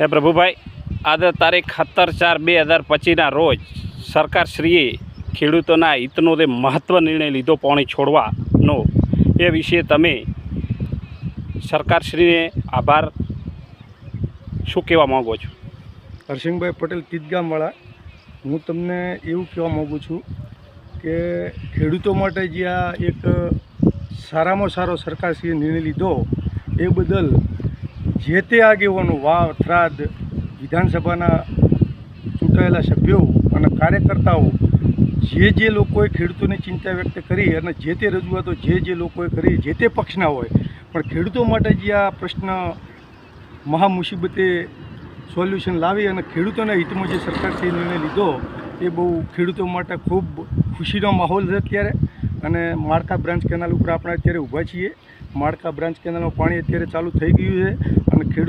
હે પ્રભુભાઈ, આજે તારીખ સત્તર ચાર બે હજાર પચીસના રોજ સરકારશ્રીએ ખેડૂતોના હિતનો જે મહત્ત્વ નિર્ણય લીધો પાણી છોડવાનો એ વિશે તમે સરકારશ્રીને આભાર. શું કહેવા માગો છો? હરસિંહભાઈ પટેલ તીતગામવાળા હું તમને એવું કહેવા માગું છું કે ખેડૂતો માટે જે આ એક સારામાં સારો સરકારશ્રીએ નિર્ણય લીધો એ બદલ જે તે આગેવાનો વાવ થરાદ વિધાનસભાના ચૂંટાયેલા સભ્યો અને કાર્યકર્તાઓ જે જે લોકોએ ખેડૂતોની ચિંતા વ્યક્ત કરી અને જે તે રજૂઆતો જે જે લોકોએ કરી, જે તે પક્ષના હોય, પણ ખેડૂતો માટે જે આ પ્રશ્ન મહા મુસીબતે સોલ્યુશન લાવી અને ખેડૂતોના હિતમાં જે સરકારશ્રીએ નિર્ણય લીધો, એ બહુ ખેડૂતો માટે ખૂબ ખુશીનો માહોલ છે અત્યારે. અને માળકા બ્રાન્ચ કેનાલ ઉપર આપણે અત્યારે ઊભા છીએ. માળકા બ્રાન્ચ કેનાલનું પાણી અત્યારે ચાલુ થઈ ગયું છે અને ખેડૂત